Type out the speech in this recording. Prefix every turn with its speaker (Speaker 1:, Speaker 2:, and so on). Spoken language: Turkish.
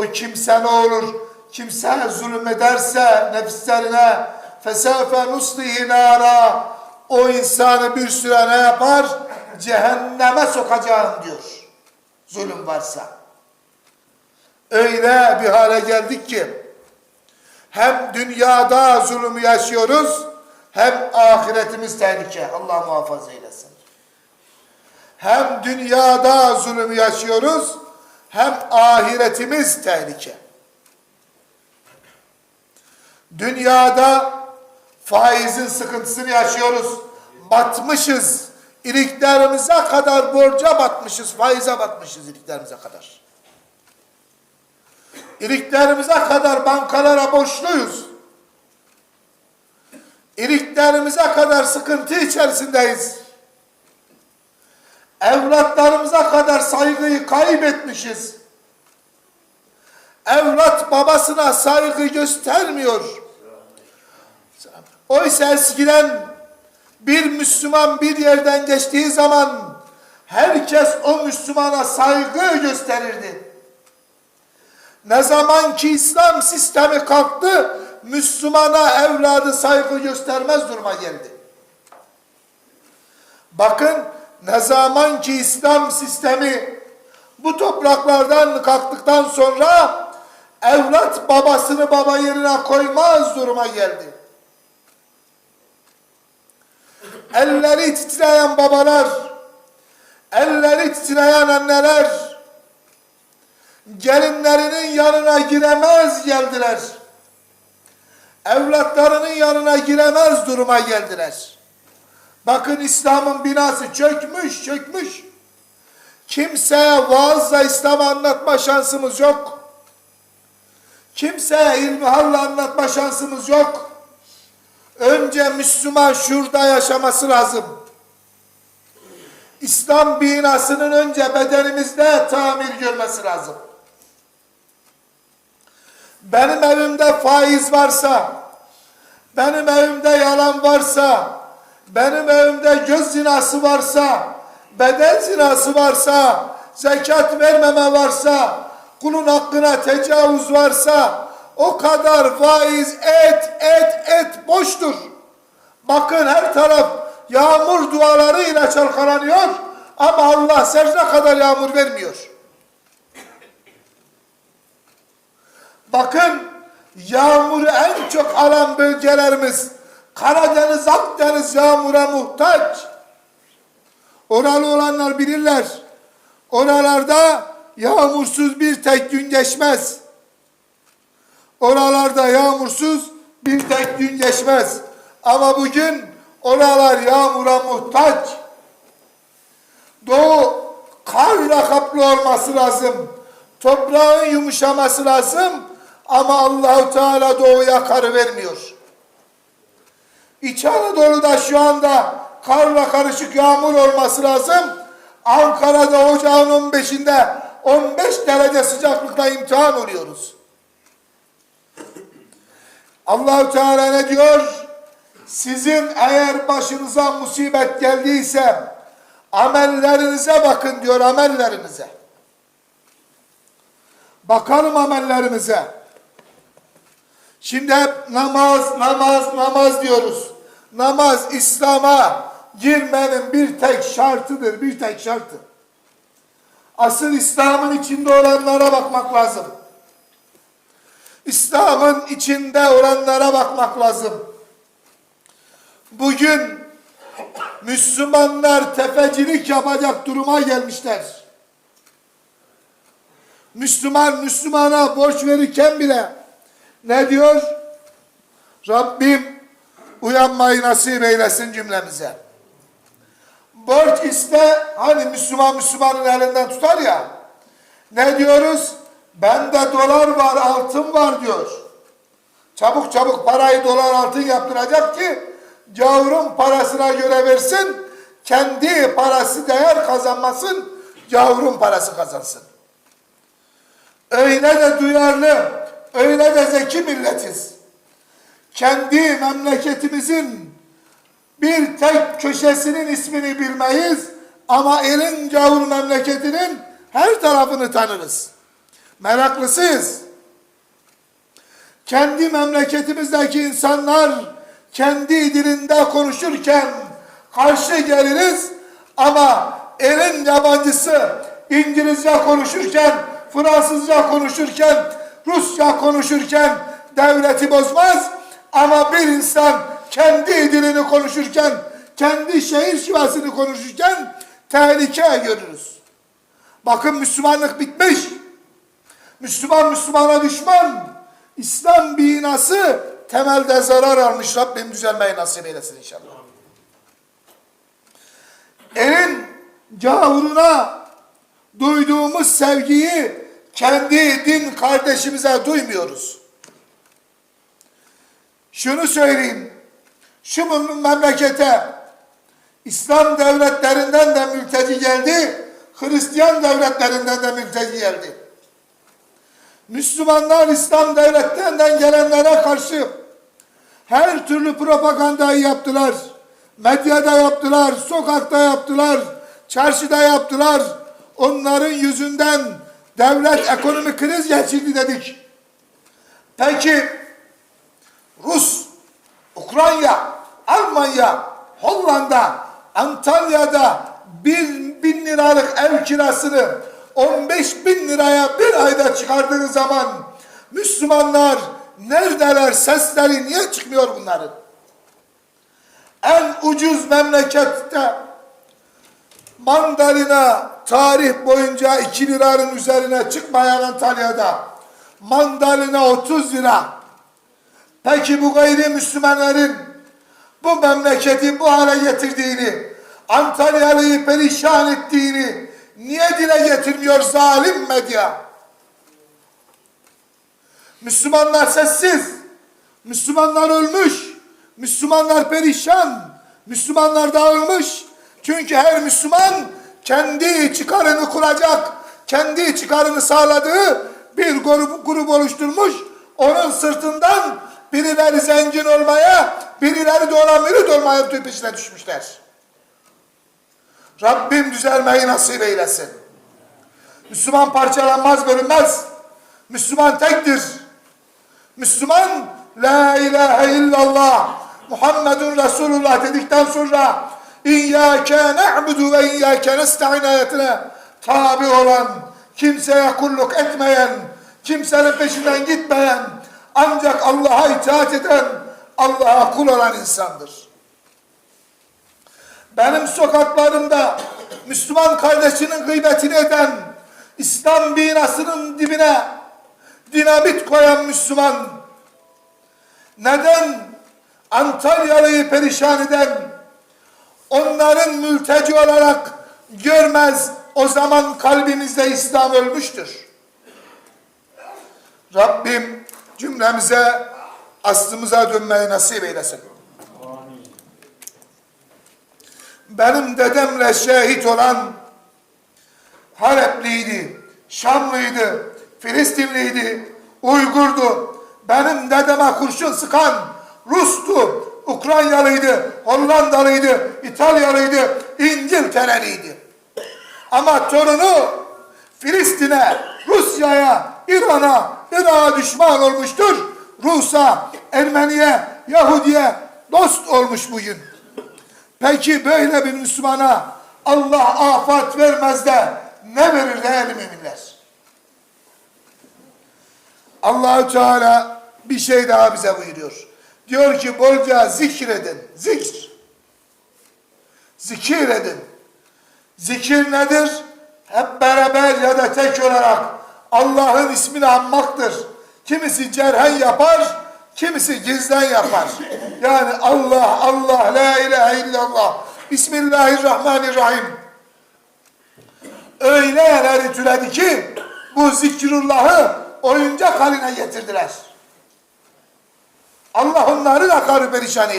Speaker 1: O kimse ne olur? Kimse zulüm ederse nefislerine fesefe nuslihi nara o insanı bir süre ne yapar? Cehenneme sokacağım diyor. Zulüm varsa. Öyle bir hale geldik ki hem dünyada zulümü yaşıyoruz hem ahiretimiz tehlike. Allah muhafaza eylesin. Hem dünyada zulümü yaşıyoruz hem ahiretimiz tehlike. Dünyada faizin sıkıntısını yaşıyoruz. Batmışız. İliklerimize kadar borca batmışız. Faize batmışız iliklerimize kadar. İliklerimize kadar bankalara borçluyuz. İliklerimize kadar sıkıntı içerisindeyiz. Evlatlarımıza kadar saygıyı kaybetmişiz. Evlat babasına saygı göstermiyor. Oysa eskiden bir Müslüman bir yerden geçtiği zaman herkes o Müslümana saygı gösterirdi. Ne zaman ki İslam sistemi kalktı, Müslümana evladı saygı göstermez duruma geldi. Bakın ne zaman ki İslam sistemi bu topraklardan kalktıktan sonra evlat babasını baba yerine koymaz duruma geldi. Elleri titreyen babalar, elleri titreyen anneler, gelinlerinin yanına giremez geldiler. Evlatlarının yanına giremez duruma geldiler. Bakın İslam'ın binası çökmüş, çökmüş. Kimseye vaazla İslam anlatma şansımız yok. Kimseye ilmiharla anlatma şansımız yok. Önce Müslüman şurada yaşaması lazım. İslam binasının önce bedenimizde tamir görmesi lazım. Benim evimde faiz varsa, benim evimde yalan varsa, benim evimde göz zinası varsa, beden zinası varsa, zekat vermeme varsa, kulun hakkına tecavüz varsa, o kadar faiz et, et, et boştur. Bakın her taraf yağmur dualarıyla çalkalanıyor ama Allah secde kadar yağmur vermiyor. Bakın yağmuru en çok alan bölgelerimiz Karadeniz, Akdeniz yağmura muhtaç. Oralı olanlar bilirler. Oralarda yağmursuz bir tek gün geçmez. Oralarda yağmursuz bir tek gün geçmez. Ama bugün oralar yağmura muhtaç. Doğu karla kaplı olması lazım. Toprağın yumuşaması lazım. Ama Allahu Teala doğuya karı vermiyor. İç Anadolu'da şu anda karla karışık yağmur olması lazım. Ankara'da ocağın 15'inde 15 derece sıcaklıkta imtihan oluyoruz. Allahu Teala ne diyor? Sizin eğer başınıza musibet geldiyse amellerinize bakın diyor amellerinize. Bakalım amellerimize. Şimdi hep namaz, namaz, namaz diyoruz. Namaz İslam'a girmenin bir tek şartıdır, bir tek şartı. Asıl İslam'ın içinde olanlara bakmak lazım. İslam'ın içinde olanlara bakmak lazım. Bugün Müslümanlar tefecilik yapacak duruma gelmişler. Müslüman Müslümana borç verirken bile ne diyor? Rabbim uyanmayı nasip eylesin cümlemize. Borç iste hani Müslüman Müslümanın elinden tutar ya. Ne diyoruz? Bende dolar var, altın var diyor. Çabuk çabuk parayı dolar altın yaptıracak ki gavurun parasına göre versin. Kendi parası değer kazanmasın. Gavurun parası kazansın. Öyle de duyarlı, öyle de zeki milletiz. Kendi memleketimizin bir tek köşesinin ismini bilmeyiz ama elin gavur memleketinin her tarafını tanırız. Meraklısıyız. Kendi memleketimizdeki insanlar kendi dilinde konuşurken karşı geliriz ama elin yabancısı İngilizce konuşurken, Fransızca konuşurken, Rusça konuşurken devleti bozmaz ama bir insan kendi dilini konuşurken, kendi şehir şivasını konuşurken tehlike görürüz. Bakın Müslümanlık bitmiş. Müslüman Müslümana düşman. İslam binası temelde zarar almış. Rabbim düzelmeyi nasip eylesin inşallah. Elin gavuruna duyduğumuz sevgiyi kendi din kardeşimize duymuyoruz. Şunu söyleyeyim. Şu memlekete İslam devletlerinden de mülteci geldi, Hristiyan devletlerinden de mülteci geldi. Müslümanlar İslam devletlerinden gelenlere karşı her türlü propagandayı yaptılar. Medyada yaptılar, sokakta yaptılar, çarşıda yaptılar. Onların yüzünden devlet ekonomik kriz geçirdi dedik. Peki Rus, Ukrayna, Almanya, Hollanda, Antalya'da bir bin liralık ev kirasını 15 bin liraya bir ayda çıkardığı zaman Müslümanlar neredeler sesleri niye çıkmıyor bunların? En ucuz memlekette mandalina tarih boyunca 2 liranın üzerine çıkmayan Antalya'da mandalina 30 lira. Peki bu gayrimüslimlerin bu memleketi bu hale getirdiğini, Antalyalı'yı perişan ettiğini niye dile getirmiyor zalim medya? Müslümanlar sessiz, Müslümanlar ölmüş, Müslümanlar perişan, Müslümanlar dağılmış. Çünkü her Müslüman kendi çıkarını kuracak, kendi çıkarını sağladığı bir grup, grup oluşturmuş. Onun sırtından birileri zengin olmaya, birileri de olan mürit olmaya peşine düşmüşler. Rabbim düzelmeyi nasip eylesin. Müslüman parçalanmaz bölünmez. Müslüman tektir. Müslüman La ilahe illallah Muhammedun Resulullah dedikten sonra İyyâke ne'budu ve iyyâke nesta'in ayetine tabi olan, kimseye kulluk etmeyen, kimsenin peşinden gitmeyen, ancak Allah'a itaat eden, Allah'a kul olan insandır. Benim sokaklarımda Müslüman kardeşinin gıybetini eden, İslam binasının dibine dinamit koyan Müslüman, neden Antalyalı'yı perişan eden, onların mülteci olarak görmez, o zaman kalbimizde İslam ölmüştür. Rabbim cümlemize aslımıza dönmeyi nasip eylesin. Benim dedemle şehit olan Halepliydi, Şamlıydı, Filistinliydi, Uygurdu. Benim dedeme kurşun sıkan Rus'tu, Ukraynalıydı, Hollandalıydı, İtalyalıydı, İngiltereliydi. Ama torunu Filistin'e, Rusya'ya, İran'a, Irak'a düşman olmuştur. Rus'a, Ermeniye, Yahudi'ye dost olmuş bugün. Peki böyle bir Müslümana Allah afat vermez de ne verir değerli müminler? Allahü Teala bir şey daha bize buyuruyor. Diyor ki bolca zikredin. Zikr. Zikir edin. Zikir nedir? Hep beraber ya da tek olarak Allah'ın ismini anmaktır. Kimisi cerhen yapar, kimisi gizlen yapar. Yani Allah, Allah, la ilahe illallah. Bismillahirrahmanirrahim. Öyle yerleri türedi ki bu zikrullahı oyuncak haline getirdiler. Allah onları da karı perişan